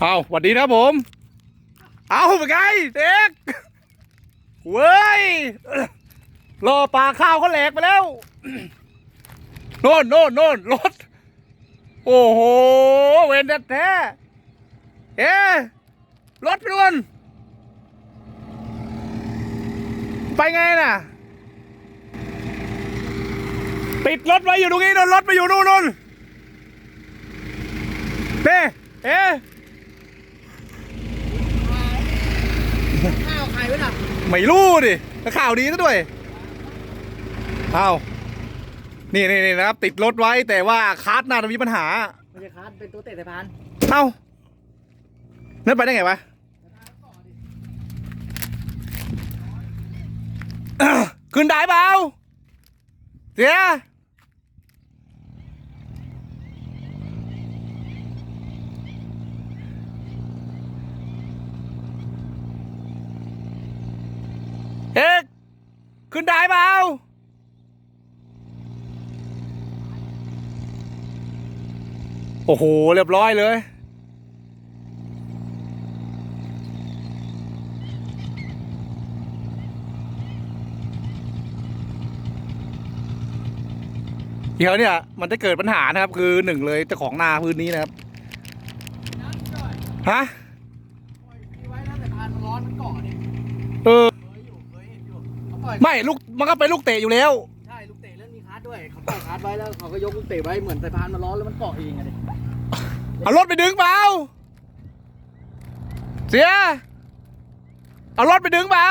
เอาสวัสดีนะครับผม เอาเป็นไงเด็กเว้ยรอปลาข้าวเขาแหลกไปแล้วโน่นโน่นโน่นรถ โอ้โห เวนแท้เอ๊ะรถไปนู่นไปไงน่ะ ติดรถไว้อยู่ตรงนี้โดนรถไปอยู่นู่นนู่นเน่เอ๊ะ ข้าวใครไว้น่ะ ไม่รู้ดิแต่ข่าวดีซะด้วยเอานี่นี่นี่นะครับ ติดรถไว้แต่ว่าคาร์ดน่าจะมีปัญหาไม่ใช่คาร์ดเป็นตัวเตะสายพานเอ้านั่นไปได้ไงวะขึ้นได้เปล่าเสียเอก ขึ้นได้เปล่าโอ้โห เรียบร้อยเลยเดี๋ยวเนี่ยมันจะเกิดปัญหานะครับ คือหนึ่งเลยเจ้าของนาพื้นนี้นะครับฮะปล่อยพี่ไว้นะสายพานมันร้อนมันเกาะนี่เออ เคยอยู่เคยเห็น อยู่เขาปล่อยไม่ลูกมันก็เป็นลูกเตะอยู่แล้ว ใช่ลูกเตะแล้วมีคาร์ดด้วยเขาปล่อยคาร์ดไว้แล้วเขาก็ยกลูกเตะไว้เหมือนสายพานมันร้อนแล้วมันเกาะเองอะดิเอารถไปดึงเปล่าเสียเอารถไปดึงเปล่า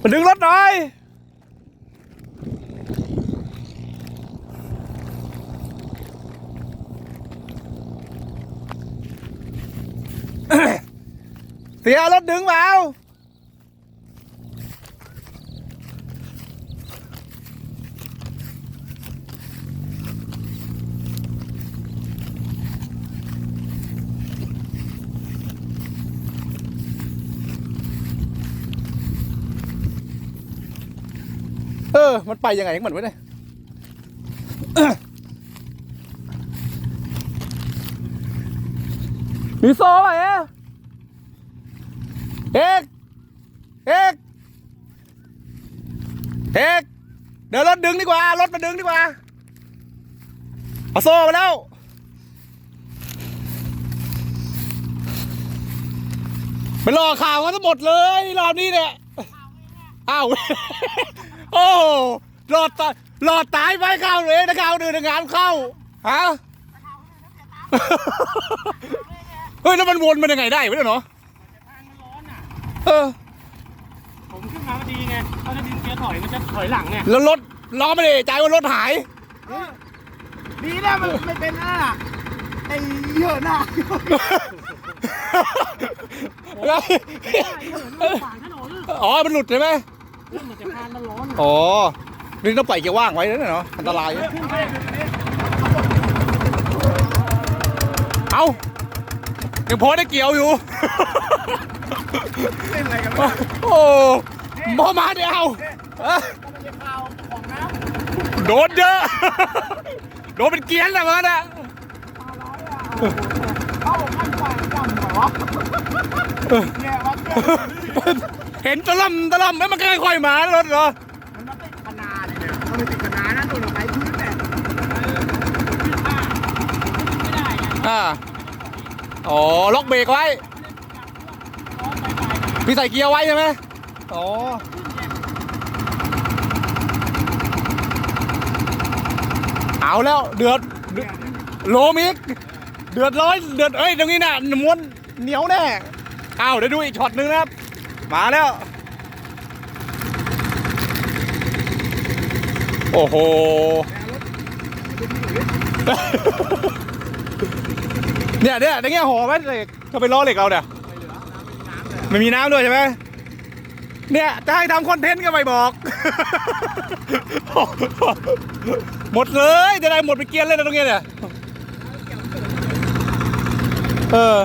มาดึงรถหน่อย เสียรถดึงเปล่าเออ มันไปยังไงของมันวะเนี่ยมีโซ่ไหมเอ๊ะ เอกเอกเอกเดี๋ยวรถดึงดีกว่า รถมาดึงดีกว่าเอาโซ่มาแล้วไปรอข่าวกันทั้งหมดเลยรอบนี้เนี่ยอ้าวโอ้หลอดตายหลอดตายไปเข้าเลยนะข่าวหนึ่งงานเข้าฮะเฮ้ยแล้วมันวนมันยังไงได้วะเนี่ยเนาะ ทางมันร้อนอะ เออ ผมขึ้นมาพอดีไงเขาจะดึงเกียร์ถอยมันจะถอยหลังเนี่ยแล้วรถล้อไม่ได้ใจว่ารถหาย ดีนะมันไม่เป็นนั่นอะไอ้เหี้ยหน้าแล้วขวางถนนอ๋อ มันหลุดใช่ไหมเรื่องมันจะพานมันร้อนอ๋อนี่ต้องปล่อยเกียร์ว่างไว้นะเนาะอันตรายเอายังพอได้เกี่ยวอยู่ เป็นอะไรกันโอ้มอมาเดียวเอ้ยมันจะข่าวของน้ำโดนเยอะ โดนเป็นเกรียนอะมันอะเข้าขั้นกว่าจำเหรอเนี่ยวัดเนี่ยเห็นตะล่ำตะล่ำแล้วมันค่อยๆมารถเหรอ มันมาติดคนาเนี่ยมันไม่ติดคนานะตัวเราไปพื้นแต่ขึ้นผ้าไม่ได้ไงอ่าอ๋อล็อกเบรกไว้ร้อนไป ไปพี่ใส่เกียร์ไว้ใช่ไหมอ๋อเอาแล้วเดือดเดือดโลมิก เดือดร้อยเดือดเอ้ยตรงนี้น่ะม้วนเหนียวแน่เอาเดี๋ยวดูอีกช็อตหนึ่งนะครับ มาแล้ว โอ้โหเนี่ยเนี่ยอย่างเงี้ยห่อไว้เหล็กเขาไปล้อเหล็กเราเนี่ย ไม่มีน้ำด้วยใช่ไหมเนี่ยจะให้ทำคอนเทนต์ก็ไม่บอก หมดเลยจะได้หมดไปเกียนเลยนะตรงเนี้ยเนี่ยเออ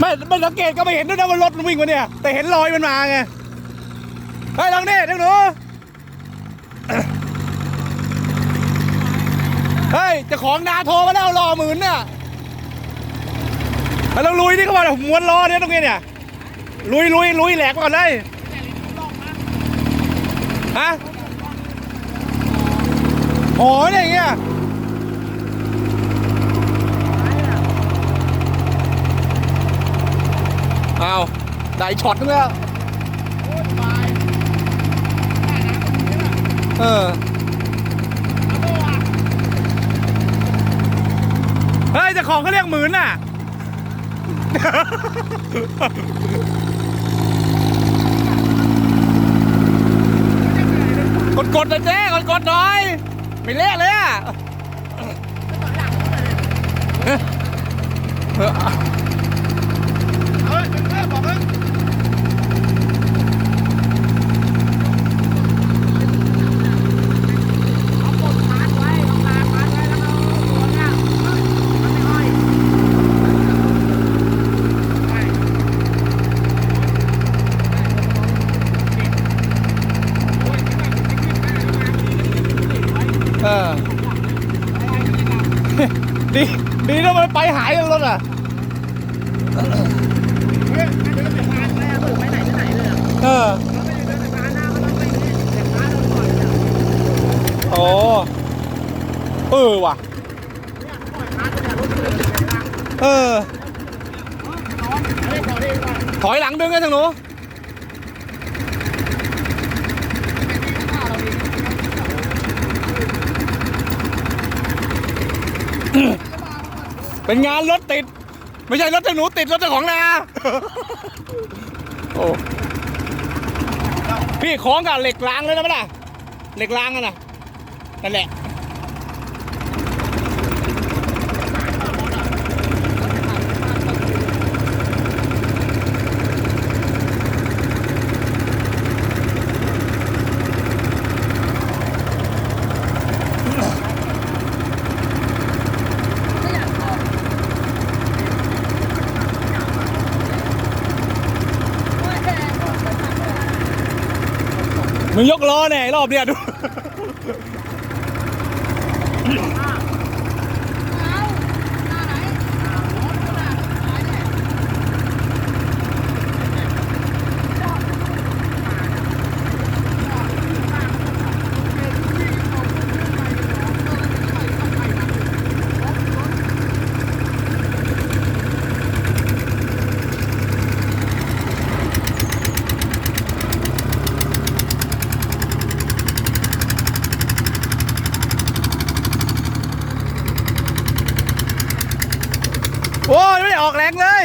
ไม่ไม่สังเกตก็ไม่เห็นด้วยนะว่ารถมันวิ่งมาเนี่ย แต่เห็นรอยมันมาไงเฮ้ยลองนี่เด็กหนูเฮ้ยจ้าของนาโทรมาแล้วรอหมื่นน่ะ ไปลองลุยนี่เขาบอกม้วนล้อเนี่ยตรงนี้เนี่ย ลุยลุยลุยแหลกก่อนเลยฮะโหเนี่ยอย่างเงี้ยเอาได้ช็อตนึงแล้วยเออเฮ้ยจ้าของเขาเรียกหมื่นน่ะ กดกดๆหน่อยเจ๊กดกดหน่อยไม่เละเลยอะเออเฮ้ยเป็นแม่บอกเลย เอากดมัดไว้ต้องลากมัดไว้แล้วก็เอาตัวเนี่ยเฮ้ยมันไม่ห้อยไป เออดีดีนะมันไปหายกันรถอะเฮ้ยไม่เดินสะพานไปอะเปิดไปไหนไปไหนเลยอะเออเราไม่ได้เดินสะพานหน้าก็ต้องไปนี่แต่พาเราก่อนเนี่ยโอ้เออว่ะเนี่ยปล่อยพาตัวเนี่ยรถมันเลยไปละเออน้องเฮ้ยขอดีก่อนถอยหลังดึงกันทางหนู เป็นงานรถติด ไม่ใช่รถทาหนูติดรถเจ้าของนาโอ้พี่ของกับเหล็กรางเลยนะมั้ยล่ะเหล็กรางอะนะนั่นแหละ มึงยกล้ อบเนี่ยดู โอ้ยไม่ได้ออกแรงเลย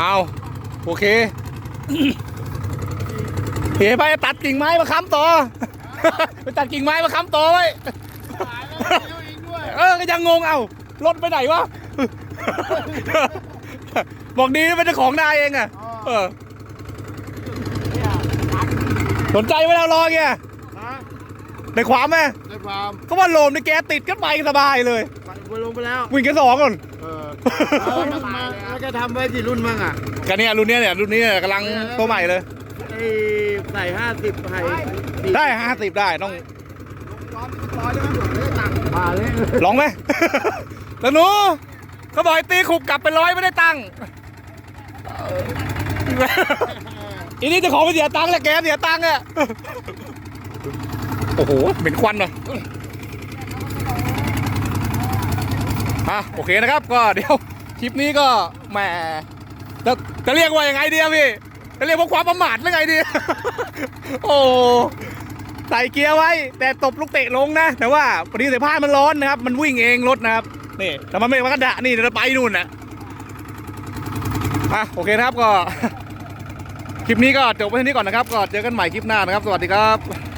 เอา โอเคเฮ้ไปตัดกิ่งไม้มาค้ำต่อ ไปตัดกิ่งไม้มาค้ำต่อไว้เออก็ยังงงเอ้ารถไปไหนวะ บอกดีนะเป็นเจ้าของนายเองอะเออสนใจไหมเรารอเงี้ยฮะในความไหมได้ความเขาว่าโลมในแกติดกันไปสบายเลย ไปลงไปแล้ว วิ่งแค่สองก่อนเออเออมันมาแล้วจะทำไว้กี่รุ่นมั่งอะกันเนี่ยรุ่นเนี้ยเนี่ยรุ่นนี้เนี่ยกำลังตัวใหม่เลย ไอ้ใส่ห้าสิบไผ่ได้ห้าสิบได้ต้องร้อยได้ไหมผมไม่ได้ตังค์มาเลยลองไหม แล้วหนูเขาบอกให้ตีขุกกลับไปร้อยไม่ได้ตังค์อีนี่เจะของไปเสียตังค์แล้วแกเสียตังค์อะโอ้โหเหม็นควันเลย อะโอเคนะครับก็เดี๋ยวคลิปนี้ก็แหมจะจะเรียกว่ายังไงดีอะพี่จะเรียกว่าความประมาทหรือไงดี โอ้ใส่เกียร์ไว้ แต่ตบลูกเตะลงนะ แต่ว่าพอดีสายพานมันร้อนนะครับ มันวิ่งเองรถนะครับนี่แต่มันไม่มันกระดะนี่เดี๋ยวเราไปนู่นนะอะโอเคนะครับก็ คลิปนี้ก็จบไว้เท่นี้ก่อนนะครับ ก็เจอกันใหม่คลิปหน้านะครับ สวัสดีครับ